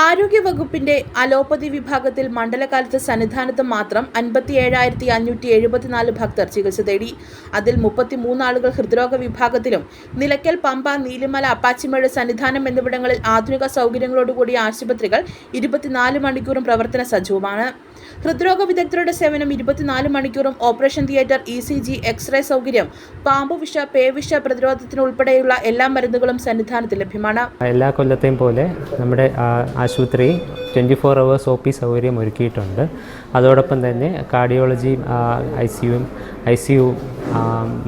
ആരോഗ്യവകുപ്പിന്റെ അലോപ്പതി വിഭാഗത്തിൽ മണ്ഡലകാലത്ത് സന്നിധാനത്ത് മാത്രം അൻപത്തി ഏഴായിരത്തി അഞ്ഞൂറ്റി എഴുപത്തിനാല് ഭക്തർ ചികിത്സ തേടി. അതിൽ മുപ്പത്തി മൂന്നാളുകൾ ഹൃദ്രോഗ വിഭാഗത്തിലും നിലയ്ക്കൽ പമ്പ നീലിമല അപ്പാച്ചിമഴ സന്നിധാനം എന്നിവിടങ്ങളിൽ ആധുനിക സൗകര്യങ്ങളോടുകൂടിയ ആശുപത്രികൾ ഇരുപത്തിനാല് മണിക്കൂറും പ്രവർത്തന സജ്ജവുമാണ്. ഹൃദ്രോഗ വിദഗ്ധരുടെ സേവനം ഇരുപത്തിനാല് മണിക്കൂറും operation theatre E C G X-ray സൗകര്യം പാമ്പുവിഷ പേവിഷ പ്രതിരോധത്തിന് ഉൾപ്പെടെയുള്ള എല്ലാ മരുന്നുകളും സന്നിധാനത്ത് ലഭ്യമാണ്. എല്ലാ കൊല്ലത്തെയും പോലെ നമ്മുടെ ആശുപത്രി twenty four hours O P സൗകര്യം ഒരുക്കിയിട്ടുണ്ട്. അതോടൊപ്പം തന്നെ കാർഡിയോളജി ഐ സിയും ഐ സി യു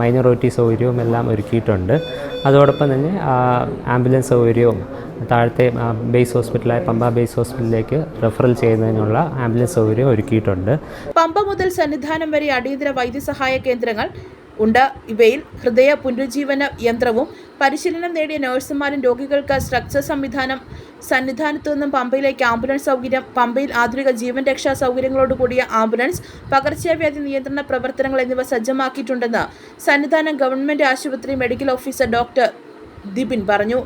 മൈനോറിറ്റി സൗകര്യവും എല്ലാം ഒരുക്കിയിട്ടുണ്ട്. അതോടൊപ്പം തന്നെ ആംബുലൻസ് സൗകര്യവും താഴത്തെ ബേസ് ഹോസ്പിറ്റലായ പമ്പ ബേസ് ഹോസ്പിറ്റലിലേക്ക് റെഫറൽ ചെയ്യുന്നതിനുള്ള ആംബുലൻസ് സൗകര്യം ഒരുക്കിയിട്ടുണ്ട്. പമ്പ മുതൽ സന്നിധാനം വരെ അടിയന്തര വൈദ്യസഹായ കേന്ദ്രങ്ങൾ ഉണ്ട്. ഇവയിൽ ഹൃദയ പുനരുജ്ജീവന യന്ത്രവും പരിശീലനം നേടിയ നഴ്സുമാരും രോഗികൾക്ക് സ്ട്രക്ചർ സംവിധാനം സന്നിധാനത്തു നിന്നും പമ്പയിലേക്ക് ആംബുലൻസ് സൗകര്യം പമ്പയിൽ ആധുനിക ജീവൻ രക്ഷാ സൗകര്യങ്ങളോട് കൂടിയ ആംബുലൻസ് പകർച്ചവ്യാധി നിയന്ത്രണ പ്രവർത്തനങ്ങൾ എന്നിവ സജ്ജമാക്കിയിട്ടുണ്ടെന്ന് സന്നിധാനം ഗവൺമെന്റ് ആശുപത്രി മെഡിക്കൽ ഓഫീസർ ഡോക്ടർ ദിപിൻ പറഞ്ഞു.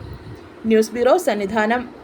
News bureau Sannidhanam.